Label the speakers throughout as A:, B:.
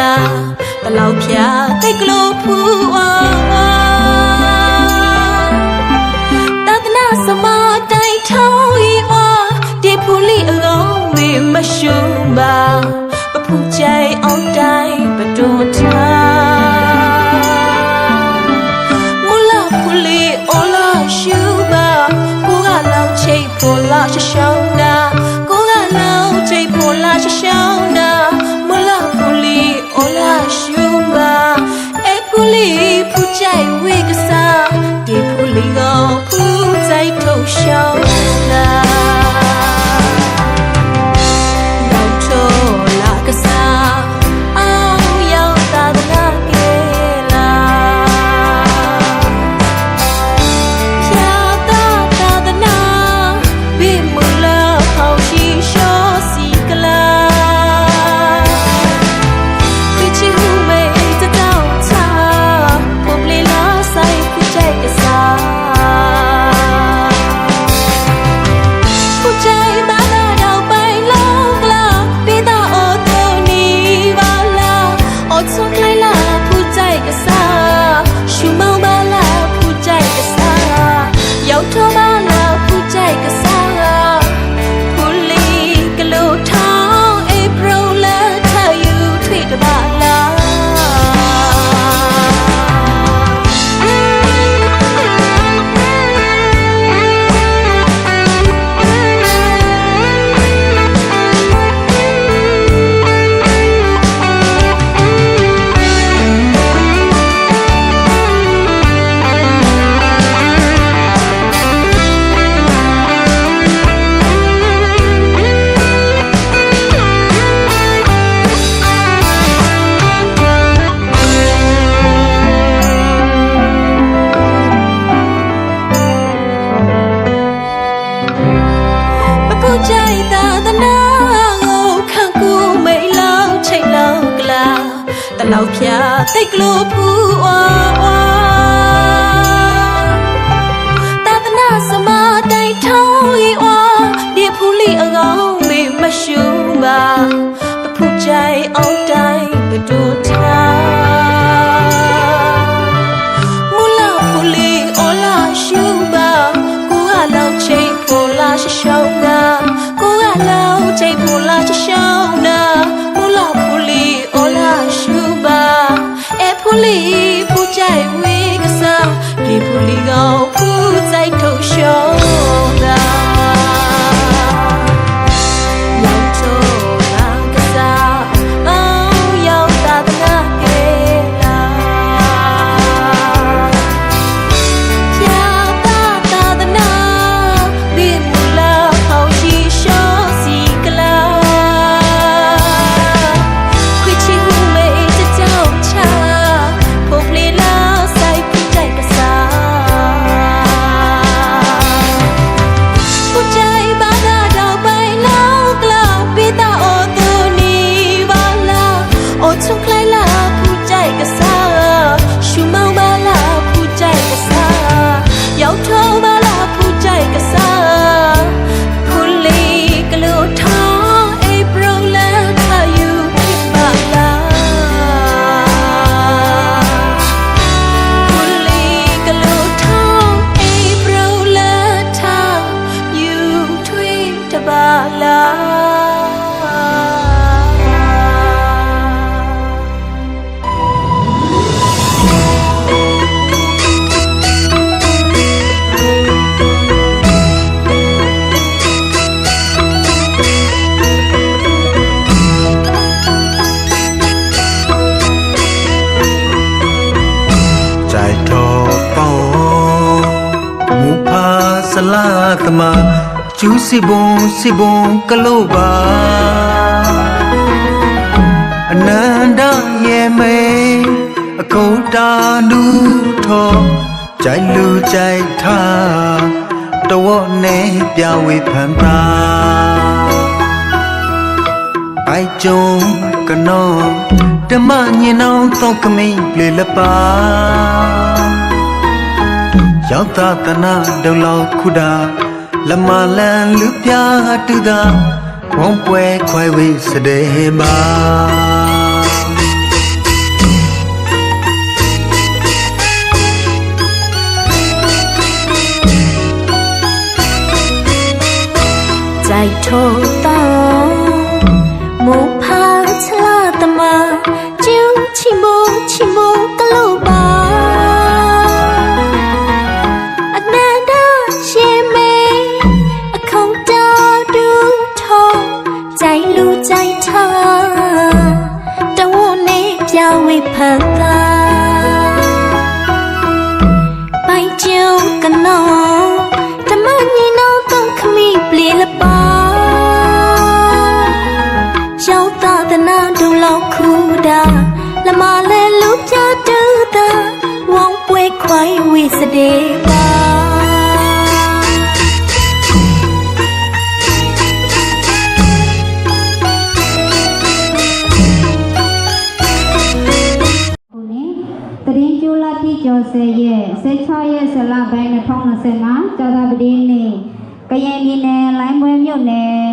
A: လားဘလောက်ဖြာတိတ်ကလို့ဖူးအောင်တဒနာစမတိုင်ထောင်းဤအောင်တေဖူလီအလုံးဝေမရှုံးပါပဖူးချိုင်အောင်တိုင်ပတော်ထားမူလာဖူလီအော်လာရှုပါကိုကလောင်ချိတ်ပေါ်လာရှောင်းနာကိုကလောင်ချိတ်ပေါ်လာရှောင်းနာ lo ဖာ
B: ဆလာသမကျူးစီဘုံစီဘုံကလို့ပါအနန္တရဲ့မေအခုတာနုထောကြိုက်လူကြိုက်ထားတော့နဲ့ပြဝေဖန်တာအိုက်ကြုံကနောဓမ္မညင်အောင်တော့ကမိန်လေလပါရောက်တာတနာဒုလောက်ခုတာ လမလန်လူပြတူတာဝုံပွဲခွဲဝေးစတဲ့မှာ
A: 在头 စဒေပါ
C: ဟုတ်လေတရင်ကျိုးလာတိကျော်ဆယ်ရဲ့16ရက်ဇလပိုင်း2020မှာကြာသပတေးနေ့ကရင်ပြည်နယ်လိုင်းပွဲမြို့နယ်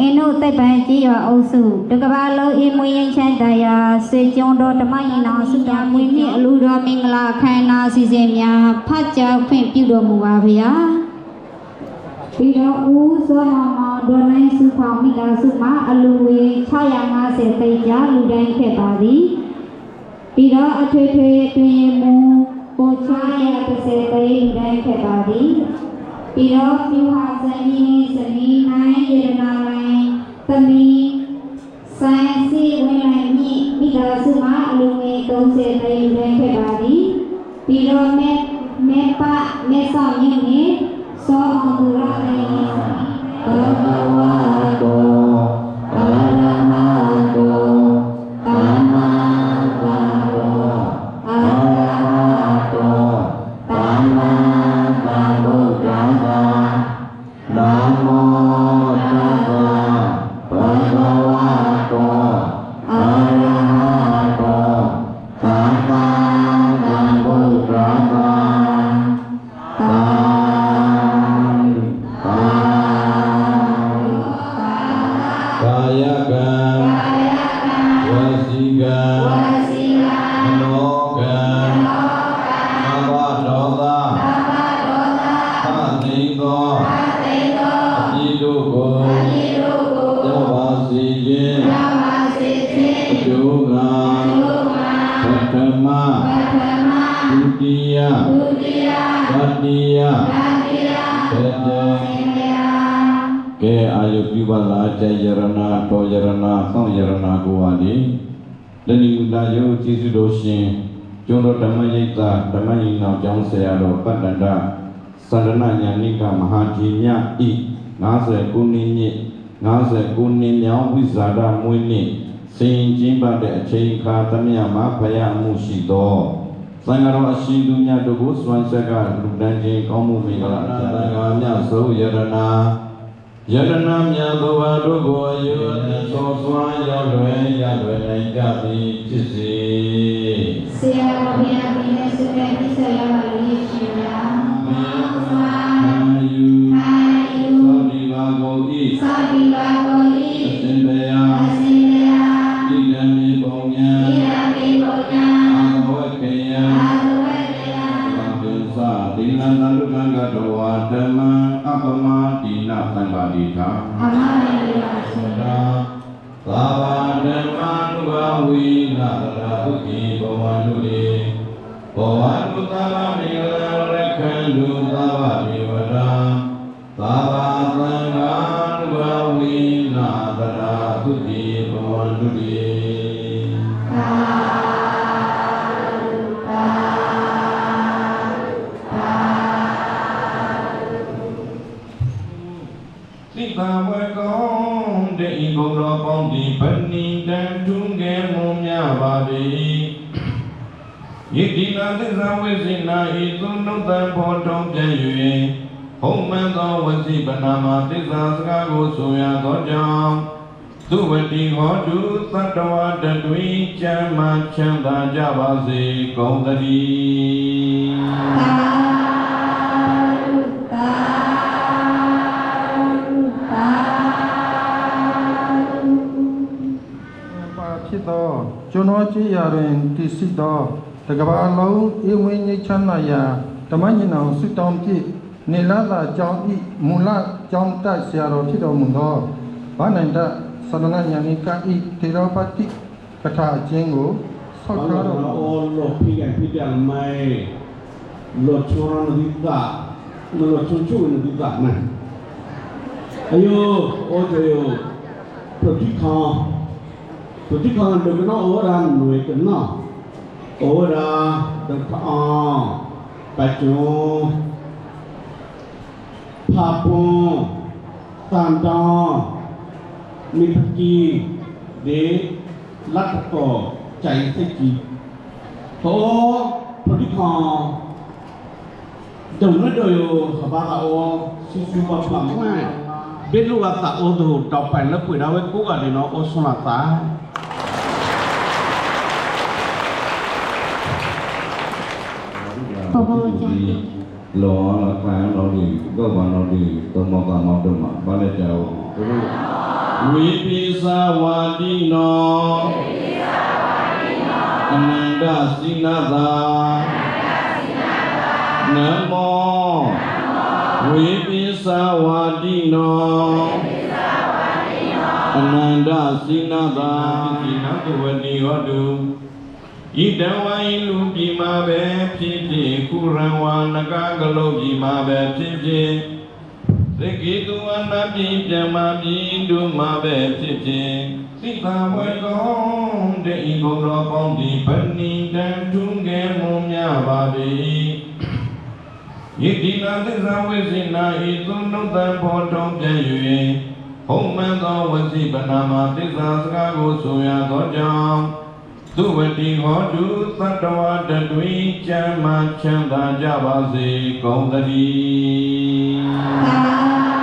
C: အင်းတို့သိပ္ပံကြီးရွာအုပ်စုတကဘာလုံးအေးမွေးရင်ချမ်းတရားစေကျုံတော်ဓမ္မရင်တော်စုတော်မွေးနေ့အလူတော်မင်္ဂလာအခမ်းအနားအစီအစဉ်များဖတ်ကြားဖွင့်ပြုတော်မူပါဗျာပြီးတော့ဦးစောမောင်မောင်ဒေါ်နိုင်စုဖောင်မိသားစုမှအလူဝေ650သိန်းကြားလူတိုင်းခဲ့ပါသည်ပြီးတော့အထွေထွေအတွင်မူပိုချာရ30သိန်းလူတိုင်းဖြစ်ပါသည်ပြီးတော့ပြူဟာဇနီးဇနီးနိုင်ယေရနာနိုင် သမီးဆိုင်စီဝင်နိုင်မြင့်မိသားစုမှအလူငွေ30သိန်းလူတိုင်းဖြစ်ပါသည်ပြီးတော့မေမေပမေဆောင်ရင်းနဲ့စောအောင်သူရအေးဘဂဝါတောအ
D: ယုပြုပါလားใจယရဏတောယရဏသောယရဏကိုပါလေတဏိဥလာယုကျေးဇူးတော်ရှင်ကျွန်းတော်ဓမ္မရိပ်သာဓမ္မယိနောင်ကျောင်းဆရာတော်ပတ္တန္တသန္ဒနာညာနိကမဟာဒီညဤ50ခုနှစ်ည50ခုနှစ်မြောင်ဝိဇာဒမွေးနေ့စင်ကျင်းပတဲ့အချိန်အခါသမယမှာဖယားမှုရှိသောသံဃာတော်အရှင်သူမြတ်တို့ကိုစွမ်းဆက်ကလူတန်းချင်းကောင်းမှုမင်္ဂလာသံဃာမြတ်ဆုံးယရနာ ယရနာမြတ်သောဘာတို့ကိုအယုအသောစွမ်းရလွယ်ရလွယ်နိုင်ကြသည်ဖြစ်စေ
C: ဆရာတော်ဘုရားပြည့်တဲ့ဆုတဲ့ပြည့်စုံရပါလို့ရှင်ဗျာ
D: မေတ္တာယူသောဒီဘာကိုဤ
C: သာဒီပါကိုဤ
D: အစဉ်တရာ
C: အစဉ်တရား
D: ဣဒံမေပုံညာ
C: ဣဒံမေဘုရား
D: အာဝေကေယ
C: အာသဝေတရား
D: သံဃာသီလန္တလူကံကတောဝါဓမ္မံ အပမတိနာသံဃာတိသာ
C: အမရေပါရှင်
D: သာသာဝဓမ္မနုဘဝိနာတရာဟုတိဘဝနုလေဘောဝတုသဗ္ဗမေလ ပါ၏ယတိနာသစ္စာဝိစိနာဤသုနုတ္တဘောတော်ပြည့်၍ဟုံမှန်သောဝစီပနာမသစ္စာစကားကိုဆိုရသောကြောင့်သုဝတိဟောတုသတ္တဝါတတွင်ကျမ်းမှချမ်းသာကြပါစေကုန်သတည်း
C: သာသာသာ
E: ပါဖြစ်သော ကျွန်တော်ကြည်ရာတွင်တည်ရှိသောတကဘာလုံးဧဝိညိချမ်းသာရာဓမ္မညင်အောင်ဆုတောင်းပြည့်နေလာသာကြောင်းဤမူလကြောင်းတတ်ဆရာတော်ဖြစ်တော်မူသောဘာနန္ဒသရဏညာနိကဤထေရပတိပဋ္ဌာအချင်းကိုဆောက်
F: Kalau
E: ထားတော်မူ
F: orang all lo pigan pigan mai lo choran dita lo chuchu dita na. Ayo o yo pratikha pratikha lo kana ora nui kana ora da tha pa chu pha pu tan da mi ki de lat ko ใจစိတ်ကြီးဟောပရိခောဒုံရဒယောခဘာအောစီစီပါပမမဲဘေလူဝတ်တာအောဒိုတောက်ပိုင်လက်ပွေတော့ကိုကလည်းနော်အောဆွနာတာ
C: ဘောဘောချမ်း
G: လောလာကံတော်ဒီကောဘာတော်ဒီသမ္မောကမောတော့မှာဘာလဲကြောက်သူတို့
D: ဝိပိသဝါတိနောအနန္တစိနသာနမောဝိပိသဝါတိနောအနန္တစိနသာဒီနတဝတိဟောတု ဣတံဝိုင်းလူပြည်မှာပဲဖြစ်ဖြစ်ကုရံဝါနဂကလုတ်ပြည်မှာပဲဖြစ်ဖြစ်သကိတုဝနာပိပြမပိတုမပဲဖြစ်ဖြစ်သိတာဝေကောင်းတေဤဘုံတော်ပေါင်းဒီဗဏိတံထုံးငယ်မွန်မြပါ၏ယတိနာသစ္စာဝိစိနာဤသုနုတ္တဘောတော်ပြည့်၍ဟုံမှန်သောဝစီပနာမသစ္စာစကားကိုဆိုရသောကြောင့် သူဝတိဟောတုသတ္တဝါတတွင်ကျမ်းမှချမ်းသာကြပါစေကုန်သတည်း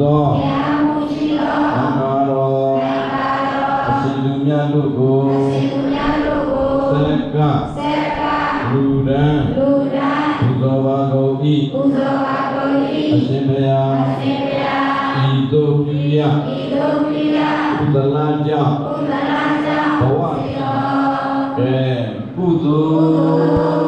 D: သောသံဃာတော်အရှင်လူမြတ်တို့ကိုဆက်ကလူဒန်းပူဇော်ပါကုန်၏အရှင်ဘုရားဤသို့ပြုရကုသလကြောင့်ဘဝကဲကုသိုလ်